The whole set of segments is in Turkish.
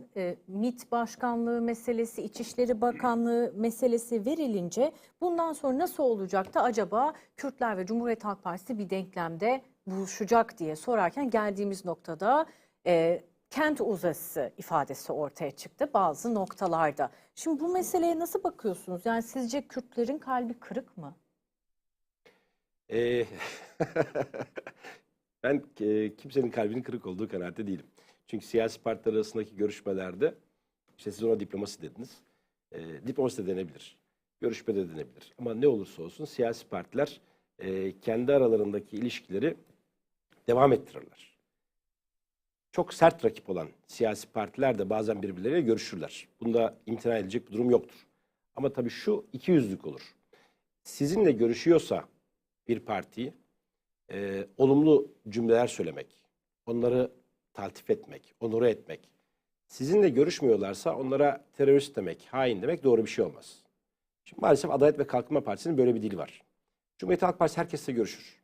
tarafından e, MİT Başkanlığı meselesi, İçişleri Bakanlığı meselesi verilince bundan sonra nasıl olacak da acaba Kürtler ve Cumhuriyet Halk Partisi bir denklemde buluşacak diye sorarken geldiğimiz noktada e, kent uzası ifadesi ortaya çıktı bazı noktalarda. Şimdi bu meseleye nasıl bakıyorsunuz? Yani sizce Kürtlerin kalbi kırık mı? Ee, ben e, kimsenin kalbinin kırık olduğu kanaatte değilim. Çünkü siyasi partiler arasındaki görüşmelerde, işte siz ona diplomasi dediniz. E, diplomasi de denebilir. Görüşme de denebilir. Ama ne olursa olsun siyasi partiler e, kendi aralarındaki ilişkileri devam ettirirler. Çok sert rakip olan siyasi partiler de bazen birbirleriyle görüşürler. Bunda imtina edilecek bir durum yoktur. Ama tabii şu iki yüzlük olur. Sizinle görüşüyorsa bir partiyi e, olumlu cümleler söylemek, onları taltif etmek, onore etmek. Sizinle görüşmüyorlarsa onlara terörist demek, hain demek doğru bir şey olmaz. Şimdi maalesef Adalet ve Kalkınma Partisi'nin böyle bir dili var. Cumhuriyet Halk Partisi herkesle görüşür.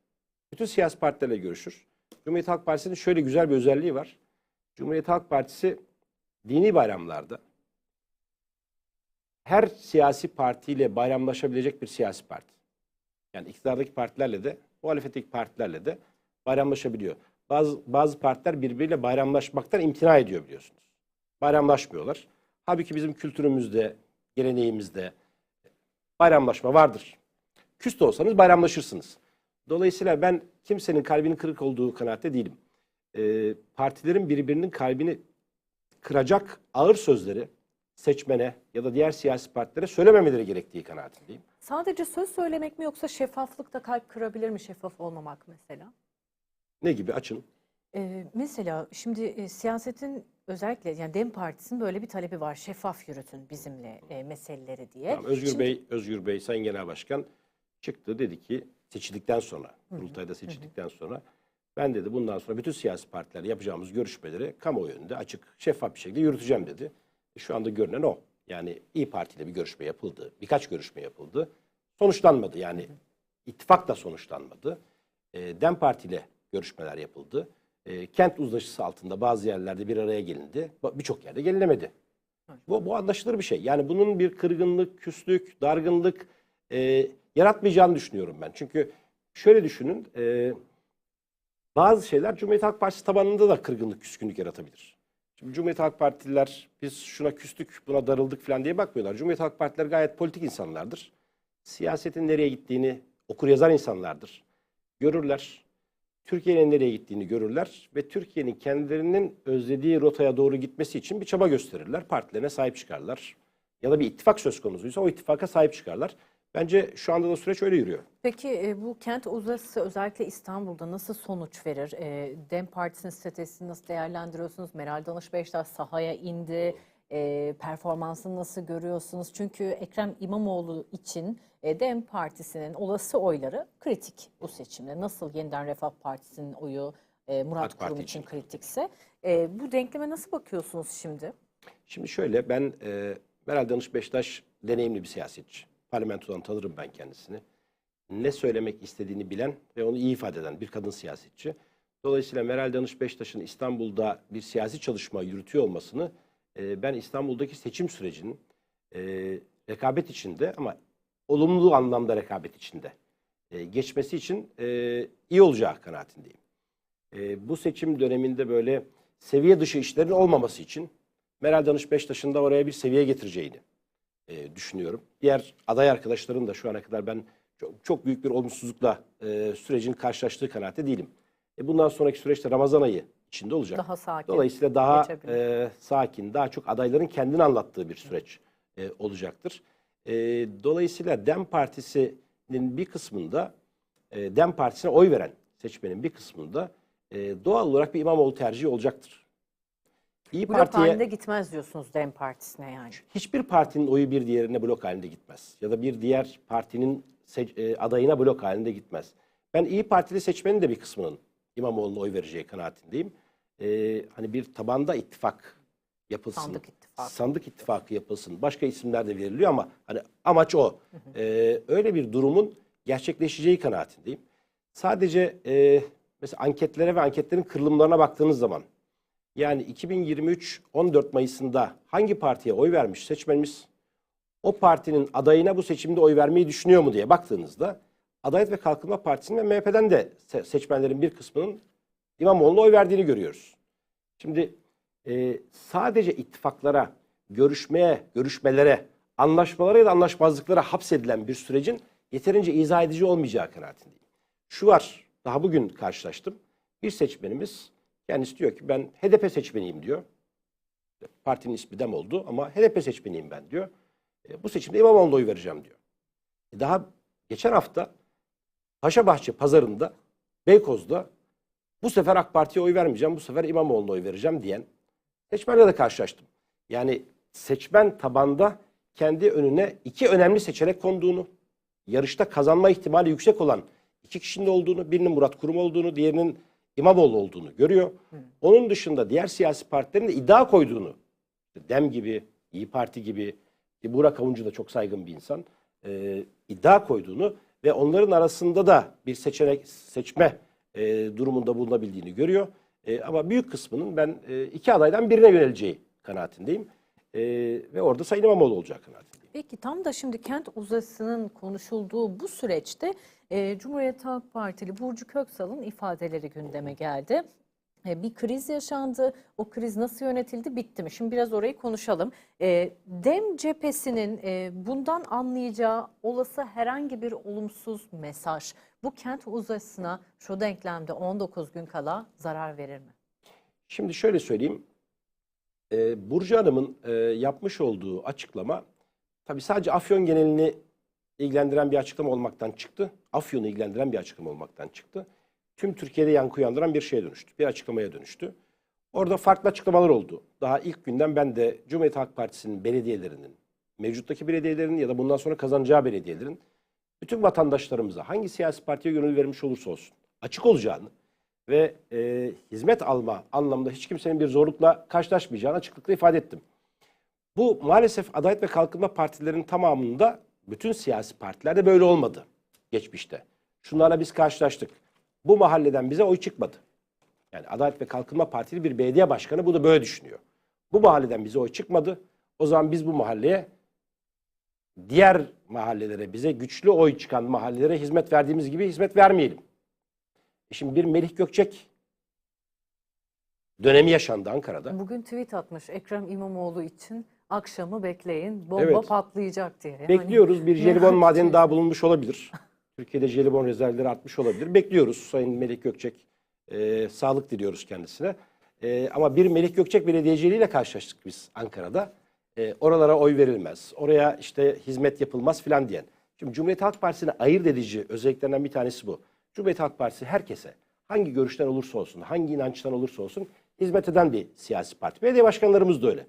Bütün siyasi partilerle görüşür. Cumhuriyet Halk Partisi'nin şöyle güzel bir özelliği var. Cumhuriyet Halk Partisi dini bayramlarda her siyasi partiyle bayramlaşabilecek bir siyasi parti. Yani iktidardaki partilerle de, muhalefetteki partilerle de bayramlaşabiliyor. Bazı, bazı partiler birbiriyle bayramlaşmaktan imtina ediyor biliyorsunuz. Bayramlaşmıyorlar. Halbuki bizim kültürümüzde, geleneğimizde bayramlaşma vardır. Küs olsanız bayramlaşırsınız. Dolayısıyla ben kimsenin kalbinin kırık olduğu kanaatte değilim. Ee, partilerin birbirinin kalbini kıracak ağır sözleri seçmene ya da diğer siyasi partilere söylememeleri gerektiği kanaatindeyim. Sadece söz söylemek mi yoksa şeffaflıkta kalp kırabilir mi şeffaf olmamak mesela? Ne gibi açın. Ee, mesela şimdi e, siyasetin özellikle yani Dem Partisi'nin böyle bir talebi var. Şeffaf yürütün bizimle e, meseleleri diye. Tamam, Özgür Şimdi- Bey, Özgür Bey Sayın Genel Başkan çıktı dedi ki seçildikten sonra, kurultayda seçildikten sonra ben dedi bundan sonra bütün siyasi partilerle yapacağımız görüşmeleri kamuoyu önünde açık, şeffaf bir şekilde yürüteceğim dedi. E, Şu anda görünen o. Yani İyi Parti ile bir görüşme yapıldı, birkaç görüşme yapıldı. Sonuçlanmadı yani ittifak da sonuçlanmadı. E, Dem Parti ile görüşmeler yapıldı. E, kent uzlaşısı altında bazı yerlerde bir araya gelindi. Birçok yerde gelinemedi. Bu, bu anlaşılır bir şey. Yani bunun bir kırgınlık, küslük, dargınlık e, yaratmayacağını düşünüyorum ben. Çünkü şöyle düşünün, e, bazı şeyler Cumhuriyet Halk Partisi tabanında da kırgınlık, küskünlük yaratabilir. Şimdi Cumhuriyet Halk Partililer biz şuna küstük, buna darıldık falan diye bakmıyorlar. Cumhuriyet Halk Partiler gayet politik insanlardır. Siyasetin nereye gittiğini okur yazar insanlardır. Görürler. Türkiye'nin nereye gittiğini görürler ve Türkiye'nin kendilerinin özlediği rotaya doğru gitmesi için bir çaba gösterirler. Partilerine sahip çıkarlar. Ya da bir ittifak söz konusuysa o ittifaka sahip çıkarlar. Bence şu anda da süreç öyle yürüyor. Peki e, bu kent uzası özellikle İstanbul'da nasıl sonuç verir? E, Dem Partisi'nin stratejisini nasıl değerlendiriyorsunuz? Meral Danış Beştaş sahaya indi. E, performansını nasıl görüyorsunuz? Çünkü Ekrem İmamoğlu için e, Dem Partisi'nin olası oyları kritik bu seçimde. Nasıl yeniden Refah Partisi'nin oyu e, Murat AK Kurum için için. kritikse. E, bu denkleme nasıl bakıyorsunuz şimdi? Şimdi şöyle ben e, Meral Danış Beştaş deneyimli bir siyasetçi. Parlamentodan tanırım ben kendisini. Ne söylemek istediğini bilen ve onu iyi ifade eden bir kadın siyasetçi. Dolayısıyla Meral Danış Beştaş'ın İstanbul'da bir siyasi çalışma yürütüyor olmasını e, ben İstanbul'daki seçim sürecinin e, rekabet içinde ama olumlu anlamda rekabet içinde e, geçmesi için e, iyi olacağı kanaatindeyim. E, bu seçim döneminde böyle seviye dışı işlerin olmaması için Meral Danış Beştaş'ın da oraya bir seviye getireceğini e, düşünüyorum. Diğer aday arkadaşların da şu ana kadar ben çok, çok büyük bir olumsuzlukla e, sürecin karşılaştığı kanaatte değilim. E, bundan sonraki süreçte Ramazan ayı içinde olacak. Daha sakin. Dolayısıyla daha e, sakin, daha çok adayların kendini anlattığı bir süreç e, olacaktır. E, dolayısıyla Dem Partisi'nin bir kısmında, e, Dem Partisi'ne oy veren seçmenin bir kısmında e, doğal olarak bir İmamoğlu tercihi olacaktır. İyi Blok Parti'ye halinde gitmez diyorsunuz Dem Partisi'ne yani. hiçbir partinin oyu bir diğerine blok halinde gitmez. Ya da bir diğer partinin e, adayına blok halinde gitmez. Ben İyi Partili seçmenin de bir kısmının İmamoğlu'na oy vereceği kanaatindeyim. E, hani bir tabanda ittifak yapılsın. Sandık ittifakı. Sandık ittifakı yapılsın. Başka isimler de veriliyor ama hani amaç o. E, öyle bir durumun gerçekleşeceği kanaatindeyim. Sadece e, mesela anketlere ve anketlerin kırılımlarına baktığınız zaman Yani 2023 14 Mayıs'ında hangi partiye oy vermiş seçmenimiz o partinin adayına bu seçimde oy vermeyi düşünüyor mu diye baktığınızda Adalet ve Kalkınma Partisi'nin ve MHP'den de se- seçmenlerin bir kısmının İmamoğlu'na oy verdiğini görüyoruz. Şimdi e, sadece ittifaklara, görüşmeye, görüşmelere, anlaşmalara ya da anlaşmazlıklara hapsedilen bir sürecin yeterince izah edici olmayacağı kanaatindeyim. Şu var, daha bugün karşılaştım. Bir seçmenimiz kendisi diyor ki ben HDP seçmeniyim diyor. Partinin ismi dem oldu ama HDP seçmeniyim ben diyor. E, bu seçimde İmamoğlu'na oy vereceğim diyor. E, daha geçen hafta Paşabahçe pazarında Beykoz'da bu sefer AK Parti'ye oy vermeyeceğim, bu sefer İmamoğlu'na oy vereceğim diyen seçmenle de karşılaştım. Yani seçmen tabanda kendi önüne iki önemli seçenek konduğunu, yarışta kazanma ihtimali yüksek olan iki kişinin olduğunu, birinin Murat Kurum olduğunu, diğerinin İmamoğlu olduğunu görüyor. Onun dışında diğer siyasi partilerin de iddia koyduğunu, Dem gibi, İyi Parti gibi, Burak Avuncu da çok saygın bir insan, e, iddia koyduğunu ve onların arasında da bir seçenek seçme e, durumunda bulunabildiğini görüyor. E, ama büyük kısmının ben e, iki adaydan birine yöneleceği kanaatindeyim. E, ve orada Sayın İmamoğlu olacak kanaatindeyim. Peki tam da şimdi kent uzasının konuşulduğu bu süreçte e, Cumhuriyet Halk Partili Burcu Köksal'ın ifadeleri gündeme geldi. E, bir kriz yaşandı. O kriz nasıl yönetildi? Bitti mi? Şimdi biraz orayı konuşalım. E, Dem cephesinin e, bundan anlayacağı olası herhangi bir olumsuz mesaj bu kent uzasına şu denklemde 19 gün kala zarar verir mi? Şimdi şöyle söyleyeyim. Burcu Hanım'ın yapmış olduğu açıklama tabii sadece Afyon genelini ilgilendiren bir açıklama olmaktan çıktı. Afyon'u ilgilendiren bir açıklama olmaktan çıktı. Tüm Türkiye'de yankı uyandıran bir şeye dönüştü. Bir açıklamaya dönüştü. Orada farklı açıklamalar oldu. Daha ilk günden ben de Cumhuriyet Halk Partisi'nin belediyelerinin, mevcuttaki belediyelerin ya da bundan sonra kazanacağı belediyelerin bütün vatandaşlarımıza hangi siyasi partiye gönül vermiş olursa olsun açık olacağını ve e, hizmet alma anlamında hiç kimsenin bir zorlukla karşılaşmayacağını açıklıkla ifade ettim. Bu maalesef Adalet ve Kalkınma Partilerinin tamamında bütün siyasi partilerde böyle olmadı geçmişte. Şunlarla biz karşılaştık. Bu mahalleden bize oy çıkmadı. Yani Adalet ve Kalkınma Partili bir belediye başkanı bunu böyle düşünüyor. Bu mahalleden bize oy çıkmadı. O zaman biz bu mahalleye diğer mahallelere bize güçlü oy çıkan mahallelere hizmet verdiğimiz gibi hizmet vermeyelim. E Şimdi bir Melih Gökçek dönemi yaşandı Ankara'da. Bugün tweet atmış Ekrem İmamoğlu için akşamı bekleyin bomba Evet. patlayacak diye. Yani Bekliyoruz. Bir merak jelibon madeni daha bulunmuş olabilir. Türkiye'de jelibon rezervleri artmış olabilir. Bekliyoruz Sayın Melih Gökçek. e, sağlık diliyoruz kendisine. E, ama bir Melih Gökçek belediyeciliğiyle karşılaştık biz Ankara'da. E, oralara oy verilmez. Oraya işte hizmet yapılmaz filan diyen. Şimdi Cumhuriyet Halk Partisi'ne ayırt edici özelliklerinden bir tanesi bu. Cumhuriyet Halk Partisi herkese hangi görüşten olursa olsun, hangi inançtan olursa olsun hizmet eden bir siyasi parti. Belediye başkanlarımız da öyle.